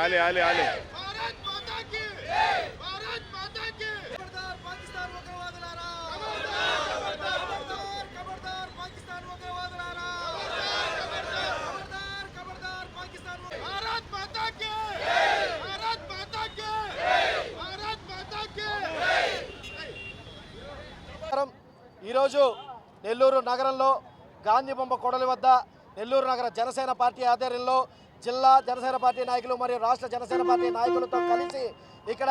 మాతా కి నమస్కారం. ఈరోజు నెల్లూరు నగరంలో గాంధీ బొమ్మ కొడలి వద్ద నెల్లూరు నగర జనసేన పార్టీ ఆధ్వర్యంలో జిల్లా జనసేన పార్టీ నాయకులు మరియు రాష్ట్ర జనసేన పార్టీ నాయకులతో కలిసి ఇక్కడ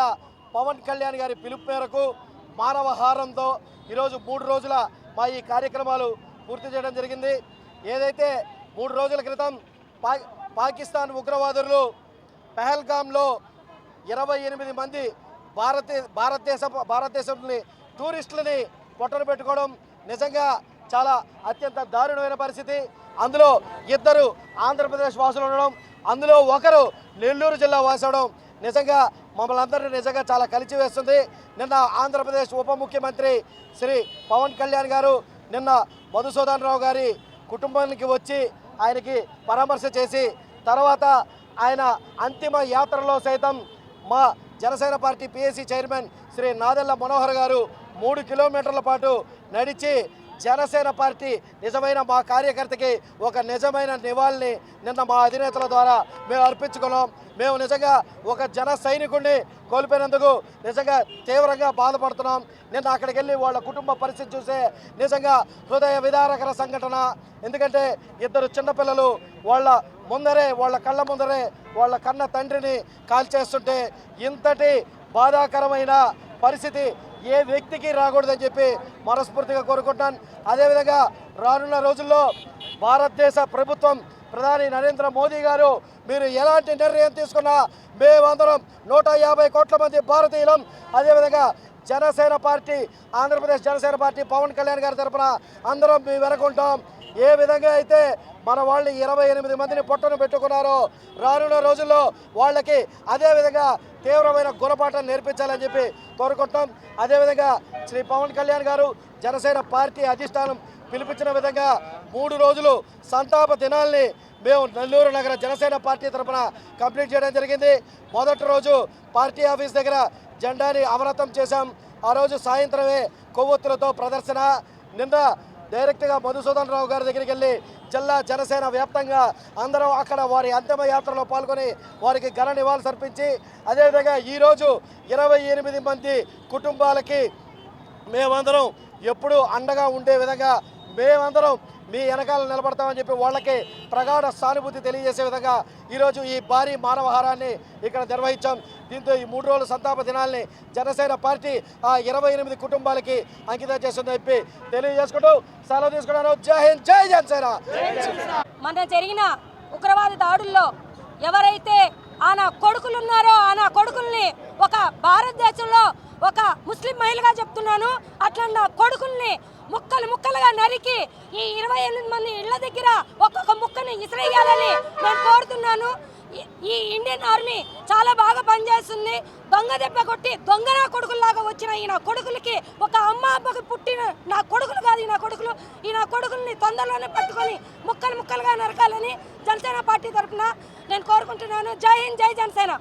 పవన్ కళ్యాణ్ గారి పిలుపు మేరకు మానవహారంతో ఈరోజు మూడు రోజుల మా ఈ కార్యక్రమాలు పూర్తి చేయడం జరిగింది. ఏదైతే మూడు రోజుల క్రితం పా పాకిస్తాన్ ఉగ్రవాదులు పెహల్గాంలో ఇరవై ఎనిమిది మంది భారతీయ భారతదేశ భారతదేశంని టూరిస్టులని పొట్టను పెట్టుకోవడం నిజంగా చాలా అత్యంత దారుణమైన పరిస్థితి. అందులో ఇద్దరు ఆంధ్రప్రదేశ్ వాసులు ఉండడం అందులో ఒకరు నెల్లూరు జిల్లా వాసి అవడం నిజంగా మమ్మల్ని అందరినీ నిజంగా చాలా కలిచివేస్తుంది నిన్న ఆంధ్రప్రదేశ్ ఉప ముఖ్యమంత్రి శ్రీ పవన్ కళ్యాణ్ గారు నిన్న మధుసూదన్ రావు గారి కుటుంబానికి వచ్చి ఆయనకి పరామర్శ చేసి తర్వాత ఆయన అంతిమ యాత్రలో సైతం మా Janasena party PSC chairman Shri Nadella Manohar గారు మూడు కిలోమీటర్ల పాటు నడిచి జనసేన పార్టీ నిజమైన మా కార్యకర్తకి ఒక నిజమైన నివాళిని నిన్న మా అధినేతల ద్వారా మేము అర్పించుకున్నాం. మేము నిజంగా ఒక జన సైనికుడిని కోల్పోయినందుకు నిజంగా తీవ్రంగా బాధపడుతున్నాం. నిన్న అక్కడికి వెళ్ళి వాళ్ళ కుటుంబ పరిస్థితి చూసే నిజంగా హృదయ విదారకర సంఘటన. ఎందుకంటే ఇద్దరు చిన్నపిల్లలు వాళ్ళ ముందరే వాళ్ళ కళ్ళ ముందరే వాళ్ళ కన్న తండ్రిని కాల్చేస్తుంటే ఇంతటి బాధాకరమైన పరిస్థితి ఏ వ్యక్తికి రాకూడదని చెప్పి మనస్ఫూర్తిగా కోరుకుంటాను అదేవిధంగా రానున్న రోజుల్లో భారతదేశ ప్రభుత్వం ప్రధాని నరేంద్ర మోదీ గారు మీరు ఎలాంటి నిర్ణయం తీసుకున్నా మేమందరం నూట యాభై కోట్ల మంది భారతీయులం. అదేవిధంగా జనసేన పార్టీ ఆంధ్రప్రదేశ్ జనసేన పార్టీ పవన్ కళ్యాణ్ గారి తరఫున అందరం మీ వెనకుంటాం. ఏ విధంగా అయితే మన వాళ్ళని ఇరవై ఎనిమిది మందిని పొట్టను పెట్టుకున్నారో రానున్న రోజుల్లో వాళ్ళకి అదేవిధంగా తీవ్రమైన గుణపాఠం నేర్పించాలని చెప్పి కోరుకుంటాం అదేవిధంగా శ్రీ పవన్ కళ్యాణ్ గారు జనసేన పార్టీ అధిష్టానం పిలిపించిన విధంగా మూడు రోజులు సంతాప దినాల్ని మేము నెల్లూరు నగర జనసేన పార్టీ తరఫున కంప్లీట్ చేయడం జరిగింది. మొదటి రోజు పార్టీ ఆఫీస్ దగ్గర జెండాని అవరతం చేశాం. ఆ రోజు సాయంత్రమే కొవ్వొత్తులతో ప్రదర్శన నిన్న డైరెక్ట్గా మధుసూదన్ రావు గారి దగ్గరికి వెళ్ళి జిల్లా జనసేన వ్యాప్తంగా అందరం అక్కడ వారి అంతిమ యాత్రలో పాల్గొని వారికి ఘన నివాళులు అర్పించి అదేవిధంగా ఈరోజు ఇరవై ఎనిమిది మంది కుటుంబాలకి మేమందరం ఎప్పుడూ అండగా ఉండే విధంగా మేమందరం మీ వెనకాల నిలబడతామని చెప్పి వాళ్ళకి ప్రగాఢ సానుభూతి తెలియజేసే విధంగా ఈరోజు ఈ భారీ మానవహారాన్ని ఇక్కడ నిర్వహించాం. దీంతో ఈ మూడు రోజుల సంతాప దినాల్ని జనసేన పార్టీ ఆ ఇరవై ఎనిమిది కుటుంబాలకి అంకితం చేస్తుందని చెప్పి తెలియజేసుకుంటూ సెలవు తీసుకున్నాను. జై హింద్ జై జనసేన! మన జరిగిన ఉగ్రవాద దాడుల్లో ఎవరైతే ఆ నా కొడుకులు ఆ నా కొడుకుల్ని ఒక భారతదేశంలో ఒక ముస్లిం మహిళగా చెప్తున్నాను. అట్లా నా కొడుకుల్ని ముక్కలు ముక్కలుగా నరికి ఈ ఇరవై ఎనిమిది మంది ఇళ్ళ దగ్గర ఒక్కొక్క ముక్కని ఇసిరేయాలని నేను కోరుతున్నాను. ఈ- ఈ ఇండియన్ ఆర్మీ చాలా బాగా పనిచేస్తుంది. దొంగ దెబ్బ కొట్టి దొంగ నా కొడుకుల్లాగా వచ్చిన ఈ నా కొడుకులకి ఒక అమ్మ అబ్బకి పుట్టిన నా కొడుకులు కాదు ఈ నా కొడుకులు. ఈ నా కొడుకుల్ని తొందరలోనే పట్టుకొని ముక్కలు ముక్కలుగా నరకాలని జనసేన పార్టీ తరఫున నేను కోరుకుంటున్నాను. జై హింద్ జై జనసేన.